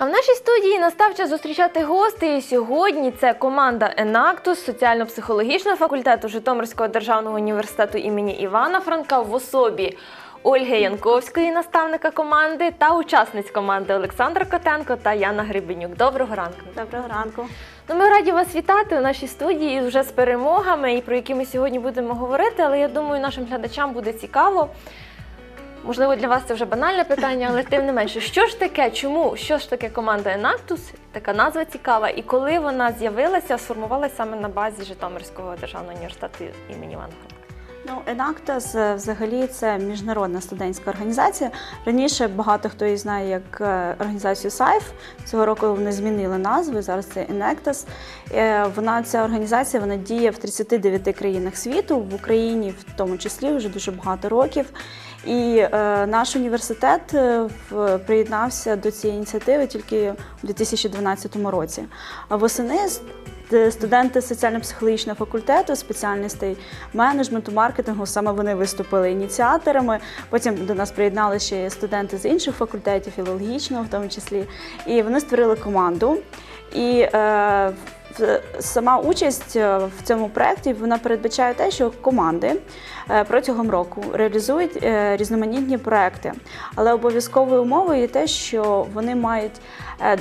А в нашій студії настав час зустрічати гостей. І сьогодні це команда Енактус соціально-психологічного факультету Житомирського державного університету імені Івана Франка в особі Ольги Янковської, наставника команди, та учасниць команди Олександра Котенко та Яна Грибенюк. Доброго ранку. Доброго ранку. Ну, ми раді вас вітати у нашій студії вже з перемогами, і про які ми сьогодні будемо говорити. Але я думаю, нашим глядачам буде цікаво. Можливо, для вас це вже банальне питання, але тим не менше, що ж таке, чому, що ж таке команда Енактус, така назва цікава, і коли вона з'явилася, сформувалася саме на базі Житомирського державного університету імені Івана? Ну, Енактас взагалі це міжнародна студентська організація. Раніше багато хто її знає як е, організацію SAIF. Цього року вони змінили назву. Зараз це Енектас. Вона ця організація вона діє в 39 країнах світу, в Україні в тому числі вже дуже багато років. І е, наш університет е, приєднався до цієї ініціативи тільки у 2012 році. А восени студенти соціально-психологічного факультету, спеціальностей менеджменту, маркетингу, саме вони виступили ініціаторами. Потім до нас приєднали ще студенти з інших факультетів, філологічного в тому числі. І вони створили команду. І е, сама участь е, в цьому проєкті вона передбачає те, що команди е, протягом року реалізують е, різноманітні проекти. Але обов'язковою умовою є те, що вони мають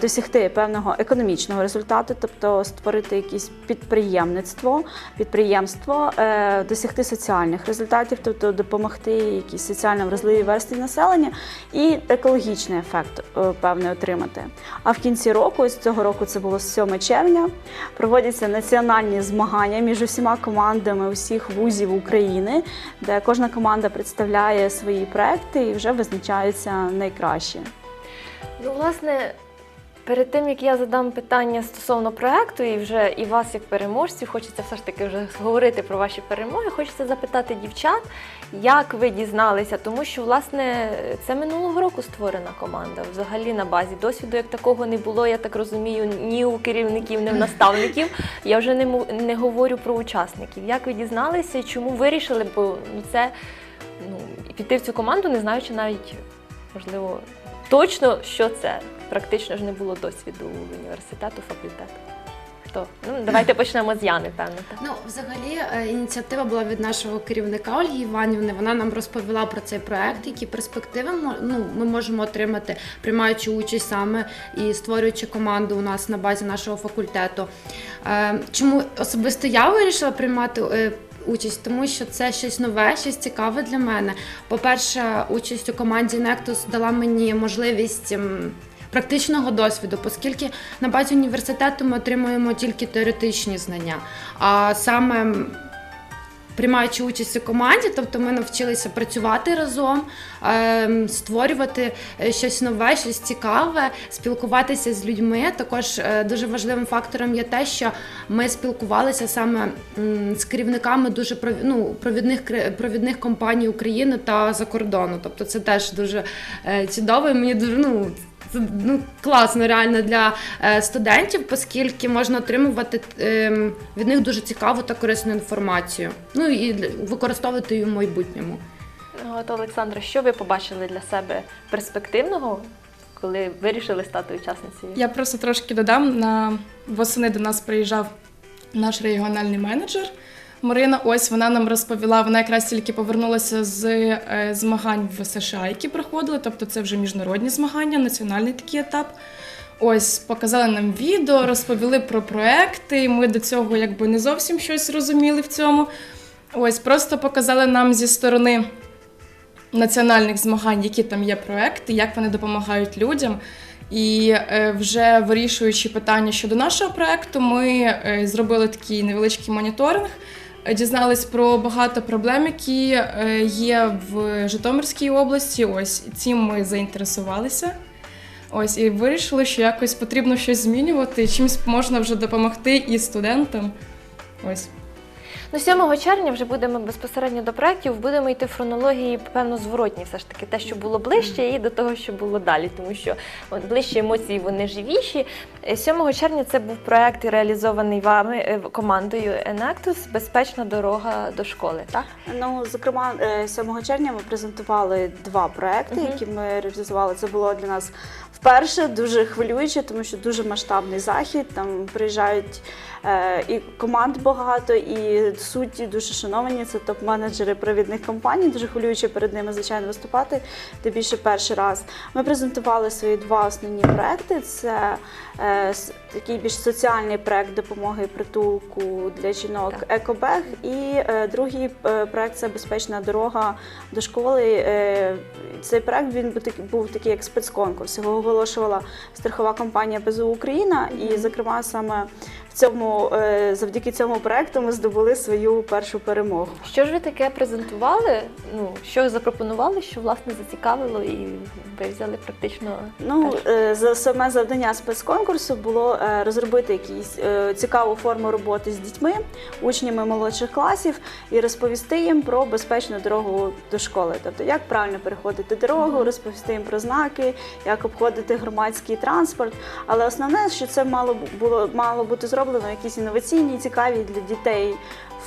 досягти певного економічного результату, тобто створити якесь підприємництво, підприємство, е, досягти соціальних результатів, тобто допомогти якійсь соціально вразливій верстві населення і екологічний ефект е, певний отримати. А в кінці року, ось цього року це було 7 червня, проводяться національні змагання між усіма командами усіх вузів України, де кожна команда представляє свої проекти і вже визначаються найкращі. Ну, власне, перед тим як я задам питання стосовно проекту, і вже і вас, як переможців, хочеться все ж таки вже говорити про ваші перемоги. Хочеться запитати дівчат, як ви дізналися, тому що власне це минулого року створена команда. Взагалі на базі досвіду як такого не було, я так розумію, ні у керівників, ні у наставників. Я вже не не говорю про учасників. Як ви дізналися і чому вирішили? Бо ну, це ну, піти в цю команду, не знаючи навіть можливо точно, що це. Практично ж не було досвіду університету, факультету. Хто? Ну, давайте почнемо з Яни, певно. Так. Ну, взагалі, е, ініціатива була від нашого керівника Ольги Іванівни. Вона нам розповіла про цей проект, які перспективи ну, ми можемо отримати, приймаючи участь саме і створюючи команду у нас на базі нашого факультету. Е, Чому особисто я вирішила приймати е, участь? Тому що це щось нове, щось цікаве для мене. По-перше, участь у команді Нектус дала мені можливість. ем, Практичного досвіду, оскільки на базі університету ми отримуємо тільки теоретичні знання, а саме приймаючи участь у команді, тобто ми навчилися працювати разом, ем, створювати е, щось нове, щось цікаве, спілкуватися з людьми. Також е, дуже важливим фактором є те, що ми спілкувалися саме з керівниками дуже ну, провідних провідних компаній України та за кордону. Тобто це теж дуже е, чудово. і Мені дуже ну. Це ну, класно реально для е, студентів, оскільки можна отримувати ем, від них дуже цікаву та корисну інформацію. Ну і використовувати її в майбутньому. От, Олександра, що ви побачили для себе перспективного, коли вирішили стати учасницею? Я просто трошки додам. На восени до нас приїжджав наш регіональний менеджер Марина. Ось вона нам розповіла. Вона якраз тільки повернулася з е, змагань в США, які проходили. Тобто, це вже міжнародні змагання, національний такий етап. Ось показали нам відео, розповіли про проекти. Ми до цього якби не зовсім щось розуміли в цьому. Ось просто показали нам зі сторони національних змагань, які там є проекти, як вони допомагають людям. І е, вже вирішуючи питання щодо нашого проекту, ми е, зробили такий невеличкий моніторинг, дізнались про багато проблем, які е, є в Житомирській області. Ось цим ми заінтересувалися. Ось і вирішили, що якось потрібно щось змінювати, чимось можна вже допомогти і студентам. Ось. Ну, 7 червня вже будемо безпосередньо до проєктів, будемо йти в хронології, певно, зворотні, все ж таки, те, що було ближче, і до того, що було далі, тому що от, ближчі емоції вони живіші. Е, 7 червня це був проєкт, реалізований вами е, командою Enactus Безпечна дорога до школи. Так? Ну, зокрема, е, 7 червня ми презентували два проекти, Мгм. які ми реалізували. Це було для нас Вперше дуже хвилююче, тому що дуже масштабний захід. Там приїжджають е, і команд багато, і судді дуже шановані. Це топ-менеджери провідних компаній. Дуже хвилююче перед ними, звичайно, виступати. Тим більше перший раз. Ми презентували свої два основні проекти. Це такий більш соціальний проект допомоги і притулку для жінок Екобег. І е, другий е, проект це безпечна дорога до школи. Е, цей проект він був такий, як спецконкурс. Його оголошувала страхова компанія ПЗУ Україна, і, зокрема, саме цьому е, завдяки цьому проекту ми здобули свою першу перемогу. Що ж ви таке презентували? Ну, що запропонували, що власне зацікавило, і ви взяли практично Ну, е, за саме завдання спецконкурсу було е, розробити якісь цікаву форму роботи з дітьми, учнями молодших класів, і розповісти їм про безпечну дорогу до школи. Тобто, як правильно переходити дорогу, розповісти їм про знаки, як обходити громадський транспорт. Але основне, що це мало було мало бути зроблено в якісь інноваційні, цікаві для дітей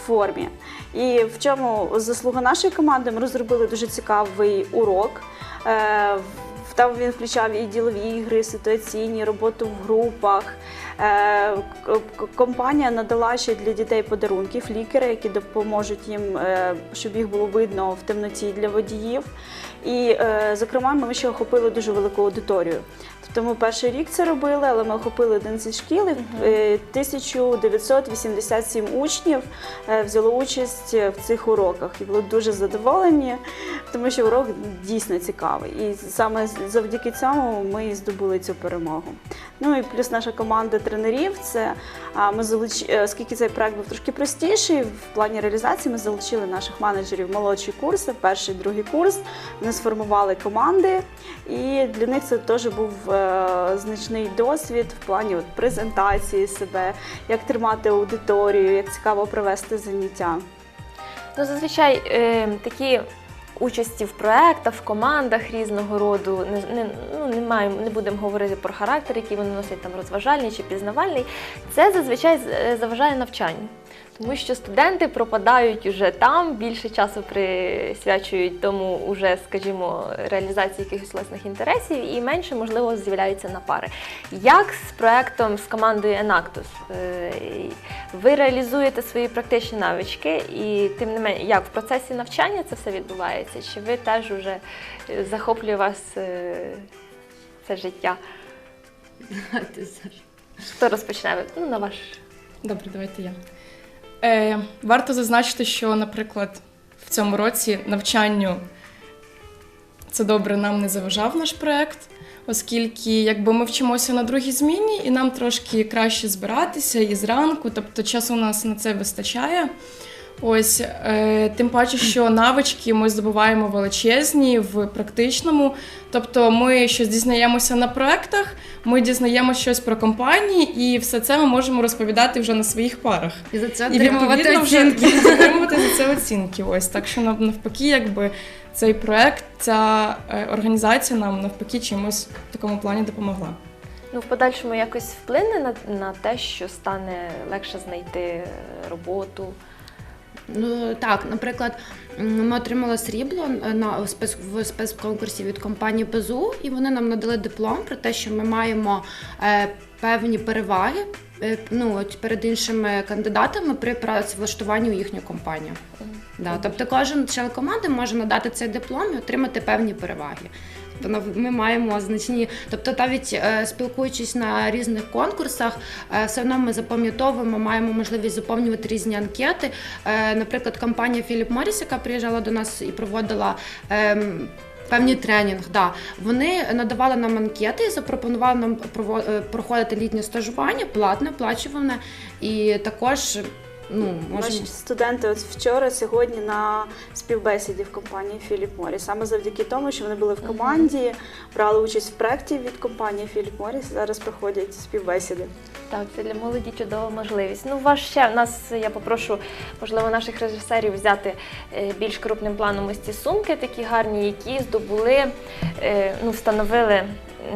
формі. І в чому заслуга нашої команди? Ми розробили дуже цікавий урок. Е, Там він включав і ділові ігри, ситуаційні, роботу в групах. Е, Компанія надала ще для дітей подарунки, флікери, які допоможуть їм, е, щоб їх було видно в темноті для водіїв. І, е, зокрема, ми ще охопили дуже велику аудиторію. Тобто ми перший рік це робили, але ми охопили 11 шкіл. і, е, 1987 учнів взяло участь в цих уроках і були дуже задоволені, тому що урок дійсно цікавий. І саме завдяки цьому ми здобули цю перемогу. Ну і плюс наша команда тренерів. Це ми залуч... е, оскільки цей проект був трошки простіший, в плані реалізації ми залучили наших менеджерів молодші курси, перший, другий курс. Вони сформували команди, і для них це теж був е, значний досвід в плані от, презентації себе, як тримати аудиторію, як цікаво провести заняття. Ну, зазвичай е, такі участі в проектах, в командах різного роду. Не, не, ну, не, маємо, не будемо говорити про характер, який вони носять там розважальний чи пізнавальний. Це зазвичай е, заважає навчанню. Тому що студенти пропадають уже там, більше часу присвячують тому, уже, скажімо, реалізації якихось власних інтересів і менше, можливо, з'являються на пари. Як з проектом з командою Enactus? Е, Ви реалізуєте свої практичні навички, і тим не менше, як в процесі навчання це все відбувається? Чи ви теж уже е, захоплює вас е, це життя? Хто розпочне? Ну, на ваш Добре, давайте я. Е, варто зазначити, що, наприклад, в цьому році навчанню це добре нам не заважав наш проект, оскільки якби ми вчимося на другій зміні, і нам трошки краще збиратися і зранку, тобто часу у нас на це вистачає. Ось е, тим паче, що навички ми здобуваємо величезні в практичному. Тобто, ми щось дізнаємося на проектах, ми дізнаємося щось про компанії, і все це ми можемо розповідати вже на своїх парах. І за це І отримувати відповідно вже отримувати за це оцінки. Ось так що навпаки, якби цей проект, ця е, організація нам навпаки чимось в такому плані допомогла. Ну, в подальшому якось вплине на, на те, що стане легше знайти е, роботу. Ну так, наприклад, ми отримали срібло на в в спецконкурсі від компанії ПЗУ, і вони нам надали диплом про те, що ми маємо е, певні переваги. е, Ну, от перед іншими кандидатами при працевлаштуванні у їхню компанію. Да, тобто кожен член команди може надати цей диплом і отримати певні переваги. Тобто ми маємо значні, тобто навіть е, спілкуючись на різних конкурсах, е, все одно ми запам'ятовуємо, маємо можливість заповнювати різні анкети. Е, Наприклад, компанія Філіп Моріс, яка приїжджала до нас і проводила. ем, Певні тренінг, да. Вони надавали нам анкети і запропонували нам проходити літнє стажування, платне, оплачуване. І також ну, можемо. Наші студенти от вчора, сьогодні на співбесіді в компанії Філіп Моріс. Саме завдяки тому, що вони були в команді, брали участь в проєкті від компанії Філіп Моріс. Зараз проходять співбесіди. Так, це для молоді чудова можливість. Ну, ваш ще нас я попрошу, можливо, наших режисерів взяти е, більш крупним планом ось ці сумки, такі гарні, які здобули, е, ну, встановили.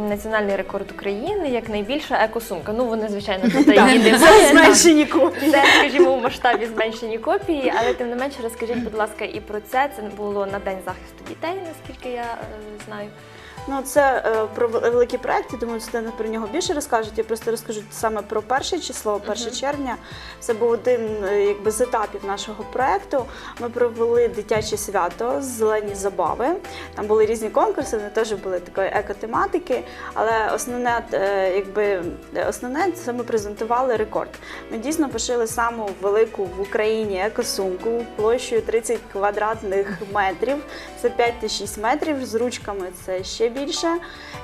Національний рекорд України як найбільша екосумка. Ну вони звичайно тут не Це зменшені копії. Це, скажімо, у масштабі зменшені копії, але тим не менше розкажіть, будь ласка, і про це. Це було на день захисту дітей, наскільки я е, знаю. Ну, це е, про вел- великий проект, я думаю, студенти про нього більше розкажуть. Я просто розкажу саме про перше число, 1 червня. Це був один е, якби, з етапів нашого проекту. Ми провели дитяче свято зелені забави. Там були різні конкурси, вони теж були такої екотематики. Але основне, е, якби, е, основне це ми презентували рекорд. Ми дійсно пошили саму велику в Україні екосумку площею 30 квадратних метрів. Це 5 та 6 метрів. З ручками це ще більше.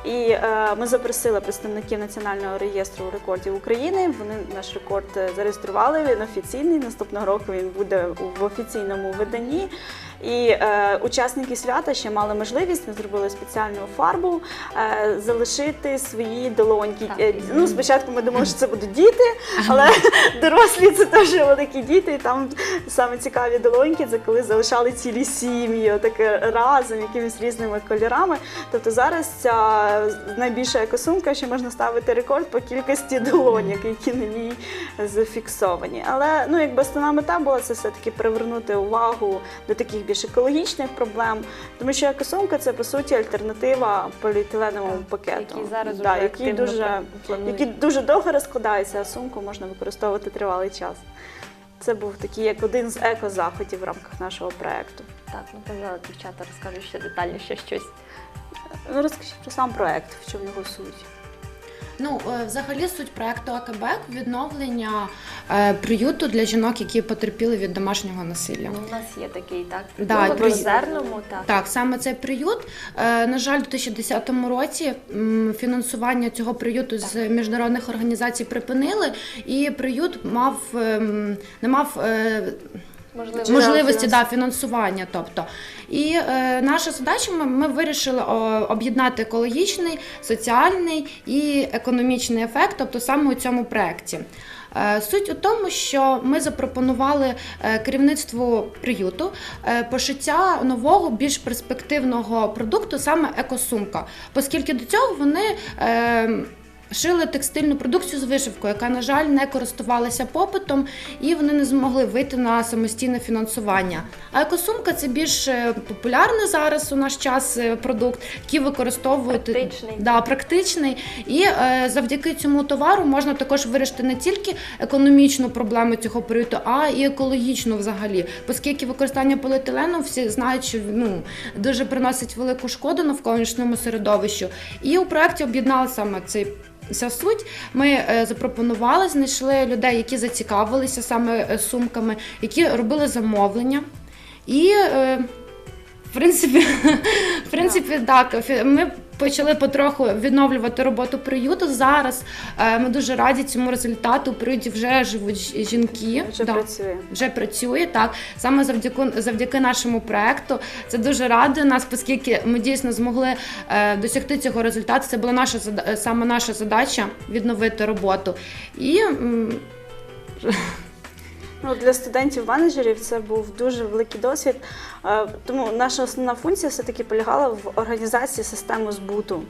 І е, ми запросили представників Національного реєстру рекордів України. Вони наш рекорд е, зареєстрували. Він офіційний. Наступного року він буде в офіційному виданні. І е, учасники свята ще мали можливість, ми зробили спеціальну фарбу, е, залишити свої долоньки. Е, ну, спочатку ми думали, що це будуть діти, але дорослі це теж великі діти. І там саме цікаві долоньки це коли залишали цілі сім'ї, таке разом, якимись різними кольорами. Тобто зараз ця найбільша екосумка, що можна ставити рекорд по кількості долоньок, які на ній зафіксовані. Але ну, якби основна мета була це все-таки привернути увагу до таких більш екологічних проблем, тому що екосумка це по суті альтернатива поліетиленовому пакету, Які зараз да, вже який дуже, який дуже довго розкладається, а сумку можна використовувати тривалий час. Це був такий як один з екозаходів в рамках нашого проекту. Так, ну казали, дівчата розкажуть ще детальніше щось. Ну, розкажіть про сам проект, в чому його суть. Ну, е, взагалі суть проекту АКБЕК відновлення е, приюту для жінок, які потерпіли від домашнього насилля. Ну, у нас є такий, так? Да, при- Озерному, так. Так, саме цей приют. е, На жаль, у 2010 році фінансування цього приюту з міжнародних організацій припинили, і приют мав ем, не мав е, Можливо, можливості да, фінансування. Тобто. І е, наша задача, ми, ми вирішили об'єднати екологічний, соціальний і економічний ефект, тобто саме у цьому проєкті. Е, Суть у тому, що ми запропонували е, керівництву приюту е, пошиття нового, більш перспективного продукту, саме екосумка, оскільки до цього вони. Шили текстильну продукцію з вишивкою, яка, на жаль, не користувалася попитом, і вони не змогли вийти на самостійне фінансування. А екосумка це більш е, популярний зараз у наш час е, продукт, який використовують Практичний. Да, практичний. І е, завдяки цьому товару можна також вирішити не тільки економічну проблему цього періоду, а і екологічну взагалі. Оскільки використання поліетилену всі знають, що ну, дуже приносить велику шкоду навколишньому середовищу. І у проєкті об'єднали саме цей. Ця суть ми е, запропонували, знайшли людей, які зацікавилися саме е, сумками, які робили замовлення. І, е, в принципі, в принципі, так, ми почали потроху відновлювати роботу приюту. Зараз е, ми дуже раді цьому результату. У приюті вже живуть жінки. Вже да працює. вже працює так саме завдяки завдяки нашому проекту. Це дуже радує нас, оскільки ми дійсно змогли е, досягти цього результату. Це була наша саме наша задача відновити роботу. І Ну, для студентів-менеджерів це був дуже великий досвід. Е, Тому наша основна функція все-таки полягала в організації системи збуту.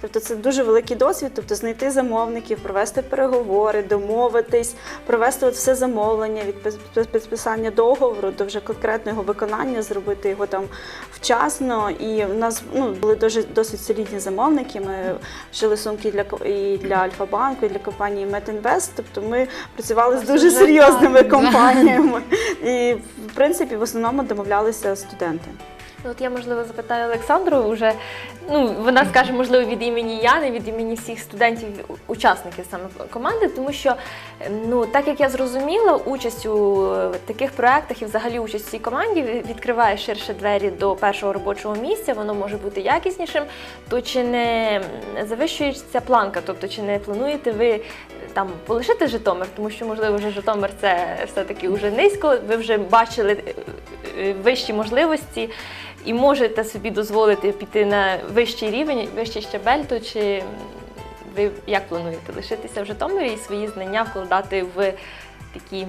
Тобто це дуже великий досвід, тобто знайти замовників, провести переговори, домовитись, провести от все замовлення, від підписання договору до вже конкретного виконання, зробити його там вчасно. І в нас ну, були дуже досить солідні замовники. Ми шили сумки для і для Альфа-банку, і для компанії Метінвест. Тобто ми працювали з дуже серйозними так, компаніями. І в принципі в основному домовлялися студенти. От я можливо запитаю Олександру вже. Ну вона скаже, можливо, від імені Яни, від імені всіх студентів, учасників саме команди, тому що ну так як я зрозуміла, участь у таких проектах і взагалі участь в цій команді відкриває ширше двері до першого робочого місця, воно може бути якіснішим. То чи не завищується планка? Тобто, чи не плануєте ви там полишити Житомир, тому що можливо вже Житомир це все-таки вже низько. Ви вже бачили е, е, вищі можливості і можете собі дозволити піти на вищий рівень, вищий щабель, то чи ви як плануєте лишитися в Житомирі і свої знання вкладати в такі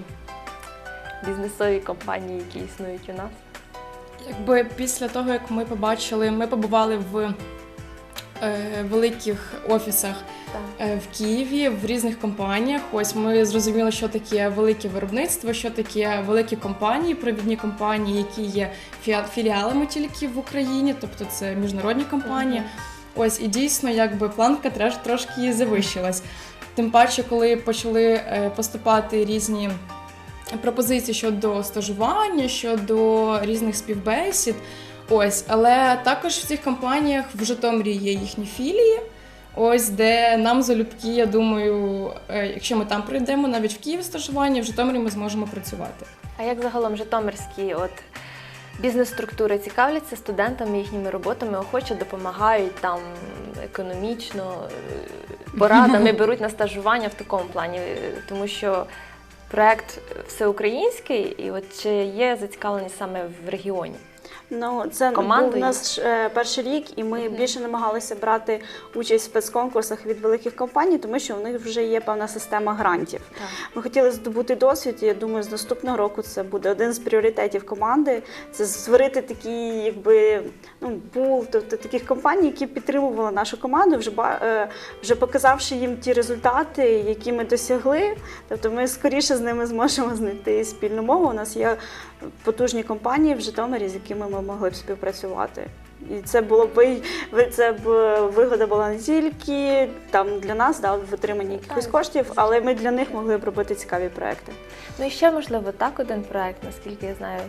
бізнесові компанії, які існують у нас? Якби після того, як ми побачили, ми побували в великих офісах Так. е, в Києві в різних компаніях. Ось ми зрозуміли, що таке велике виробництво, що таке великі компанії, провідні компанії, які є філіалами тільки в Україні, тобто це міжнародні компанії. Ось і дійсно, якби планка треш трошки завищилась. Тим паче, коли почали е, поступати різні пропозиції щодо стажування, щодо різних співбесід. Ось, але також в цих компаніях в Житомирі є їхні філії. Ось де нам залюбки, я думаю, е, якщо ми там прийдемо, навіть в Київ стажування, в Житомирі ми зможемо працювати. А як загалом житомирські от бізнес-структури цікавляться студентами їхніми роботами, охоче допомагають там економічно, е, порадами беруть на стажування в такому плані, тому що проект всеукраїнський, і от чи є зацікавленість саме в регіоні? Ну, це Командою? був у нас е, перший рік, і ми більше намагалися брати участь в спецконкурсах від великих компаній, тому що у них вже є певна система грантів. Ми хотіли здобути досвід, і я думаю, з наступного року це буде один з пріоритетів команди. Це створити такий, якби ну пул, тобто таких компаній, які підтримували нашу команду, вже е, вже показавши їм ті результати, які ми досягли. Тобто, ми скоріше з ними зможемо знайти спільну мову. У нас є потужні компанії в Житомирі, з якими ми могли б співпрацювати. І це було б це б вигода була не тільки там для нас, да, в отриманні якихось коштів, але ми для них могли б робити цікаві проекти. Ну і ще можливо так один проект, наскільки я знаю.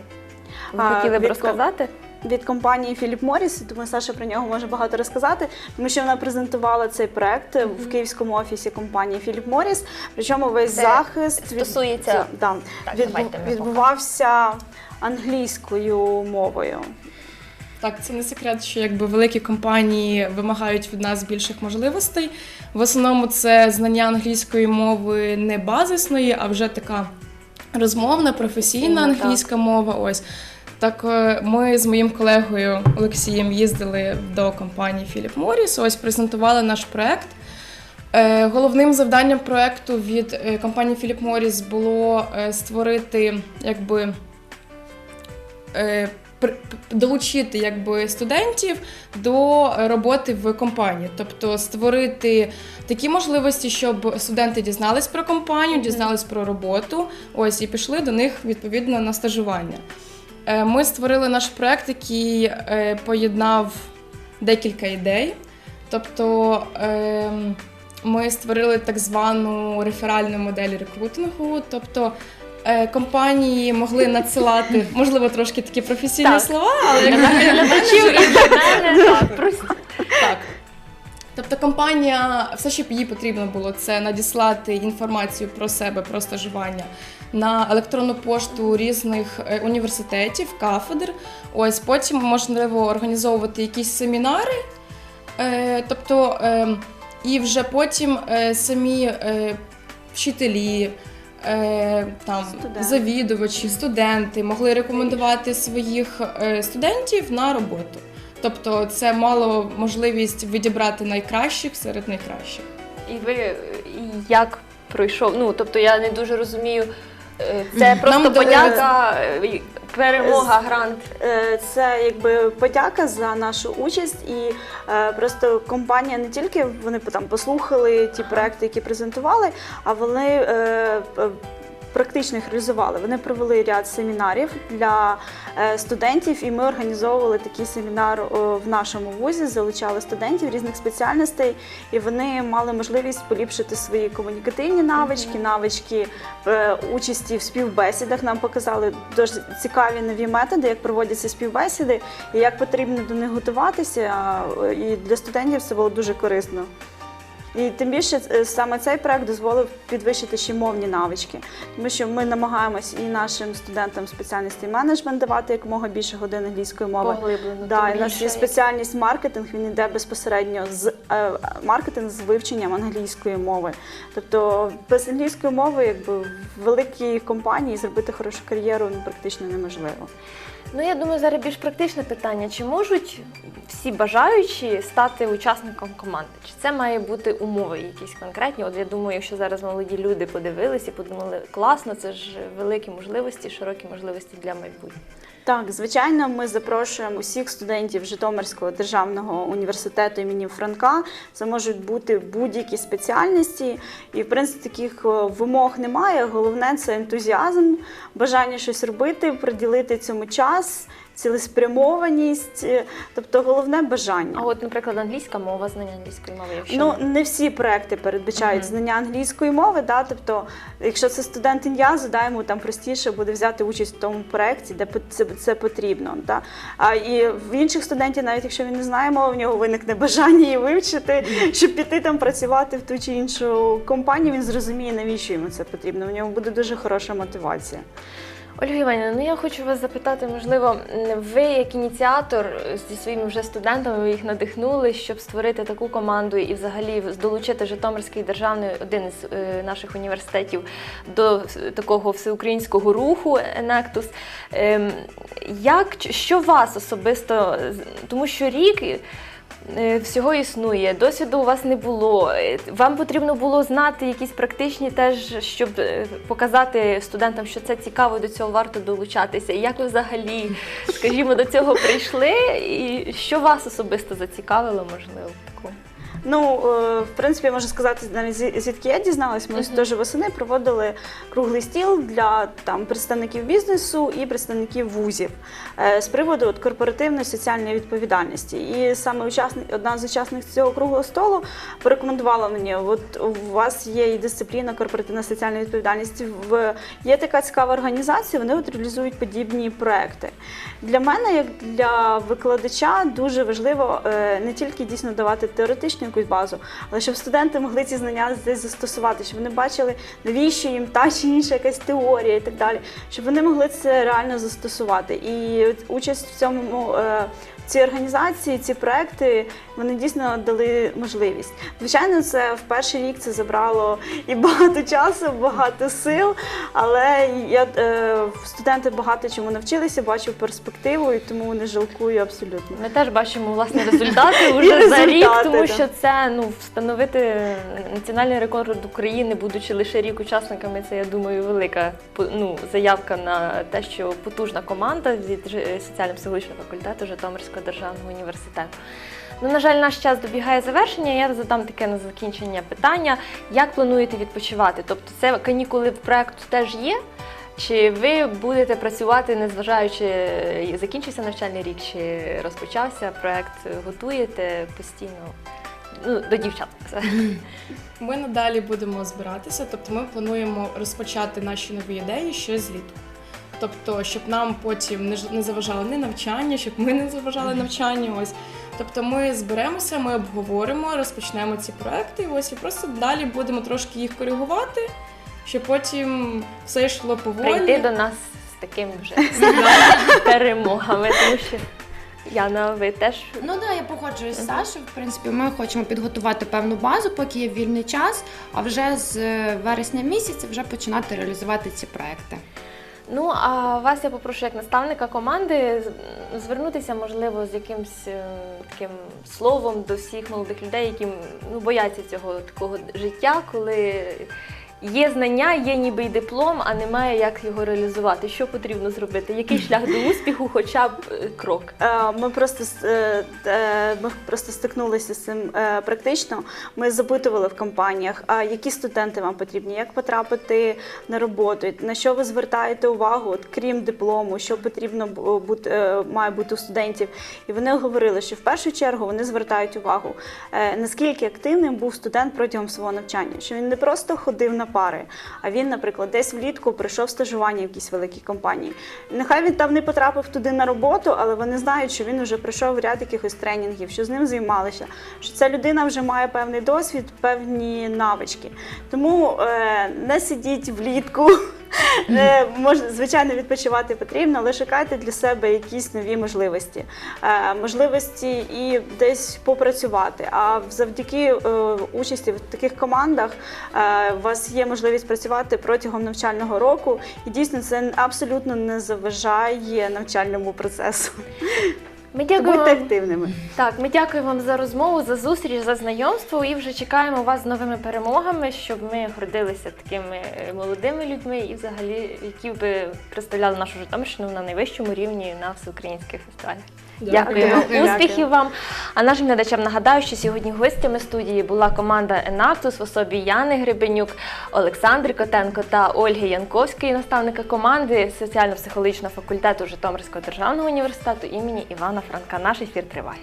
Ви А, хотіли б від розказати? Від компанії Філіп Моріс, думаю, Саша про нього може багато розказати, тому що вона презентувала цей проект в київському офісі компанії Філіп Моріс. Причому весь Це захист стосується- це- да, Так, ми відбувався англійською мовою. Так, це не секрет, що якби великі компанії вимагають від нас більших можливостей. В основному це знання англійської мови не базисної, а вже така розмовна, професійна Професійна, англійська мова. Ось так е, ми з моїм колегою Олексієм їздили до компанії Philip Morris, ось презентували наш проект. Е, Головним завданням проекту від е, компанії Philip Morris було створити якби долучити якби студентів до роботи в компанії, тобто створити такі можливості, щоб студенти дізнались про компанію, дізнались про роботу, ось і пішли до них відповідно на стажування. Е, Ми створили наш проект, який е, поєднав декілька ідей. Тобто ем, ми створили так звану реферальну модель рекрутингу. Тобто е, компанії могли надсилати, можливо, трошки такі професійні Так. слова, але як просто так. Тобто компанія, все, що їй потрібно було, це надіслати інформацію про себе, про стажування на електронну пошту різних е, університетів, кафедр. Ось потім можливо організовувати якісь семінари. Е, тобто, е, і вже потім е, самі вчителі. Там Студенти. завідувачі, студенти могли рекомендувати своїх студентів на роботу. Тобто це мало можливість відібрати найкращих серед найкращих. І ви як пройшов? Ну тобто я не дуже розумію. Е, Це просто Нам подяка, е, перемога, грант. Е, Це якби подяка за нашу участь, і е, просто компанія не тільки вони там послухали ті проекти, які презентували, а вони е, практично їх реалізували. Вони провели ряд семінарів для е, студентів, і ми організовували такий семінар в нашому вузі, залучали студентів різних спеціальностей, і вони мали можливість поліпшити свої комунікативні навички, навички е, участі в співбесідах. Нам показали дуже цікаві нові методи, як проводяться співбесіди і як потрібно до них готуватися. І для студентів це було дуже корисно. І тим більше е, саме цей проект дозволив підвищити ще мовні навички, тому що ми намагаємось і нашим студентам спеціальності менеджмент давати якомога більше годин англійської мови. Поглиблено. Да, тим і у нас більше. є спеціальність маркетинг, він йде безпосередньо з е, маркетинг з вивченням англійської мови. Тобто без англійської мови, якби в великій компанії зробити хорошу кар'єру ну, практично неможливо. Ну я думаю, зараз більш практичне питання: чи можуть всі бажаючі стати учасником команди? Чи це має бути умови якісь конкретні? От я думаю, якщо зараз молоді люди подивилися і подумали, класно, це ж великі можливості, широкі можливості для майбутнього. Так, звичайно, ми запрошуємо усіх студентів Житомирського державного університету імені Франка. Це можуть бути будь-які спеціальності, і в принципі таких е, вимог немає. Головне це ентузіазм, бажання щось робити, приділити цьому час, цілеспрямованість. е, Тобто головне бажання. А от, наприклад, англійська мова, знання англійської мови, якщо Ну не всі проекти передбачають Мгм. знання англійської мови. Да? Тобто, якщо це студент ін'язу, да, йому там простіше буде взяти участь в тому проекті, де це, це потрібно. Да? А і в інших студентів, навіть якщо він не знає мови, в нього виникне бажання її вивчити, щоб піти там працювати в ту чи іншу компанію. Він зрозуміє, навіщо йому це потрібно. У нього буде дуже хороша мотивація. Ольга Іванівна, ну я хочу вас запитати, можливо, ви як ініціатор зі своїми вже студентами ви їх надихнули, щоб створити таку команду і взагалі долучити Житомирський державний один із е, наших університетів до такого всеукраїнського руху Енектус. Ем, Як що вас особисто, тому що рік. Е, Всього існує, досвіду у вас не було. Е, Вам потрібно було знати якісь практичні теж, щоб е, показати студентам, що це цікаво, до цього варто долучатися. І як ви взагалі, скажімо, до цього прийшли, і що вас особисто зацікавило, можливо? Ну, в принципі, можу сказати, навіть звідки я дізналась, ми ось Мгм. теж восени проводили круглий стіл для там представників бізнесу і представників вузів з приводу от, корпоративної соціальної відповідальності. І саме учасник, одна з учасниць цього круглого столу порекомендувала мені: от у вас є і дисципліна корпоративна соціальна відповідальність. В є така цікава організація, вони от реалізують подібні проекти. Для мене, як для викладача, дуже важливо е, не тільки дійсно давати теоретичну якусь базу, але щоб студенти могли ці знання десь застосувати, щоб вони бачили, навіщо їм та чи інша якась теорія і так далі, щоб вони могли це реально застосувати. І от участь в цьому. Ці організації, ці проекти, вони дійсно дали можливість. Звичайно, це в перший рік це забрало і багато часу, багато сил. Але я е, студенти багато чому навчилися, бачу перспективу, і тому не жалкую абсолютно. Ми теж бачимо власне результати вже за рік, тому що це ну встановити національний рекорд України, будучи лише рік учасниками, це я думаю велика ну, заявка на те, що потужна команда від Ж- соціально-психологічного факультету Житомирського державного університету. Ну, на жаль, наш час добігає завершення. Я задам таке на закінчення питання: як плануєте відпочивати? Тобто, це канікули в проекту теж є. Чи ви будете працювати, незважаючи, закінчився навчальний рік, чи розпочався проект, готуєте постійно? Ну, до дівчат. Ми надалі будемо збиратися, тобто ми плануємо розпочати наші нові ідеї ще злітку. Тобто, щоб нам потім не ж- не заважало не навчання, щоб ми не заважали навчанню. Ось. Тобто ми зберемося, ми обговоримо, розпочнемо ці проекти. Ось і просто далі будемо трошки їх коригувати, щоб потім все йшло поволі. Прийти до нас з такими вже перемогами, тому що Яна, ви теж Ну да, я погоджуюсь з Сашою. В принципі, ми хочемо підготувати певну базу, поки є вільний час, а вже з е, вересня місяця вже починати реалізувати ці проекти. Ну, а вас я попрошу як наставника команди звернутися, можливо, з якимсь е, таким словом до всіх молодих людей, які ну, бояться цього такого життя, коли є знання, є ніби й диплом, а немає як його реалізувати. Що потрібно зробити? Який шлях до успіху, хоча б е, крок? Е, Ми просто е, ми просто стикнулися з цим практично. Ми запитували в компаніях, а які студенти вам потрібні, як потрапити на роботу, на що ви звертаєте увагу, от, крім диплому, що потрібно бу- бути має бути у студентів. І вони говорили, що в першу чергу вони звертають увагу, наскільки активним був студент протягом свого навчання, що він не просто ходив на пари, а він, наприклад, десь влітку прийшов стажування в якійсь великій компанії. Нехай він там не потрапив туди на роботу, але вони знають, що він вже пройшов ряд якихось тренінгів, що з ним займалися, що ця людина вже має певний досвід, певні навички. Тому е, не сидіть влітку. Е, Можна, звичайно, відпочивати потрібно, але шукайте для себе якісь нові можливості. Е, можливості і десь попрацювати. А завдяки е, участі в таких командах е, у вас є можливість працювати протягом навчального року, і дійсно це абсолютно не заважає навчальному процесу. Ми дякуємо. будьте вам- активними. Так, ми дякуємо вам за розмову, за зустріч, за знайомство і вже чекаємо вас з новими перемогами, щоб ми гордилися такими е, молодими людьми і взагалі, які би представляли нашу Житомирщину на найвищому рівні на всеукраїнських фестивалях. Дякуємо. Дякую. Успіхів вам. А нашим глядачам нагадаю, що сьогодні гостями студії була команда Енактус в особі Яни Гребенюк, Олександри Котенко та Ольги Янковської, наставника команди соціально-психологічного факультету Житомирського державного університету імені Івана Франка. Наш ефір триває.